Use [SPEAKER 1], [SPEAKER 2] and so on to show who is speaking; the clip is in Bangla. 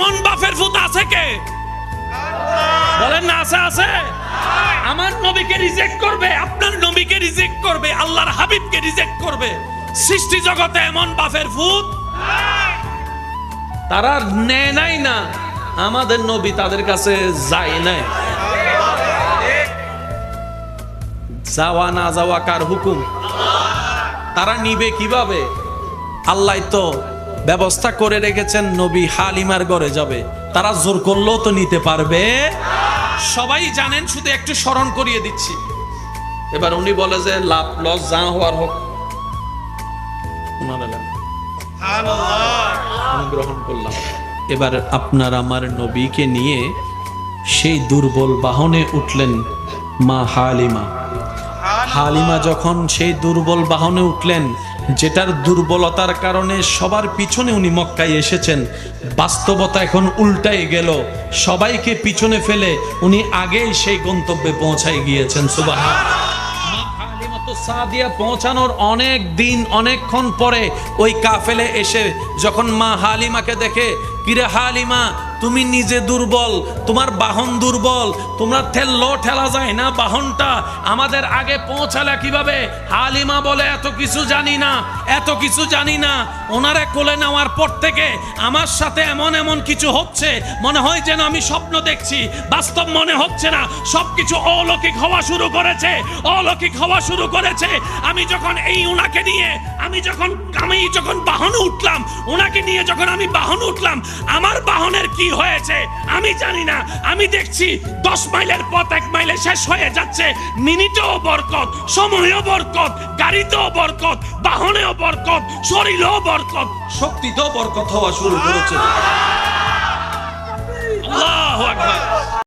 [SPEAKER 1] এমন বাপের ফুত আছে কে? বলেন না, আছে আছে? আমার নবীকে রিজেক্ট করবে, আপনার নবীকে রিজেক্ট করবে, আল্লাহর হাবিবকে রিজেক্ট করবে। সৃষ্টি জগতে এমন তারা নেয় নাই না। আমাদের নবী তাদের কাছে যায় নাই। যাওয়া না যাওয়া কার হুকুম? তারা নিবে কীভাবে? আল্লাহ তো ব্যবস্থা করে রেখেছেন নবী হালিমার ঘরে যাবে। তারা জোর করলেও তো নিতে পারবে। সবাই জানেন, শুধু একটু স্মরণ করিয়ে দিচ্ছি। এবার উনি বলে যে, লাভ, লস যা হওয়ার হোক। এবার আপনার আমার নবীকে নিয়ে সেই দুর্বল বাহনে উঠলেন মা হালিমা। হালিমা যখন সেই দুর্বল বাহনে উঠলেন, যেটার দুর্বলতার কারণে সবার পিছনে উনি মক্কায় এসেছেন, বাস্তবতা এখন উল্টাই গেল। সবাইকে পিছনে ফেলে উনি আগেই সেই গন্তব্যে পৌঁছায় গিয়েছেন সুবাহ সাদিয়া পৌঁছানোর অনেক দিন, অনেকক্ষণ পরে ওই কাফেলে এসে যখন মা হালিমাকে দেখে, কিরে হালিমা তুমি নিজে দুর্বল, তোমার বাহন দুর্বল, তোমরা ঠেললো ঠেলা যায় না বাহনটা। আমাদের আগে পৌঁছালে কীভাবে? হালিমা বলে, এত কিছু জানি না, এত কিছু জানি না। ওনারে কোলে নেওয়ার পর থেকে আমার সাথে এমন এমন কিছু হচ্ছে, মনে হয় যেন আমি স্বপ্ন দেখছি। বাস্তব মনে হচ্ছে না, সবকিছু অলৌকিক হওয়া শুরু করেছে, অলৌকিক হওয়া শুরু করেছে। আমি যখন এই ওনাকে নিয়ে আমি যখন আমি যখন বাহনে উঠলাম ওনাকে নিয়ে যখন আমি বাহনে উঠলাম আমার বাহনের কি হয়েছে আমি জানি না। আমি দেখছি দশ মাইলের পথ এক মাইলে শেষ হয়ে যাচ্ছে। মিনিটেও বরকত সময়ও বরকত গাড়িতেও বরকত বাহনেও বরকত শরীরেও বরকত। শক্তিতেও বরকত হওয়া শুরু করেছে। আল্লাহু আকবার।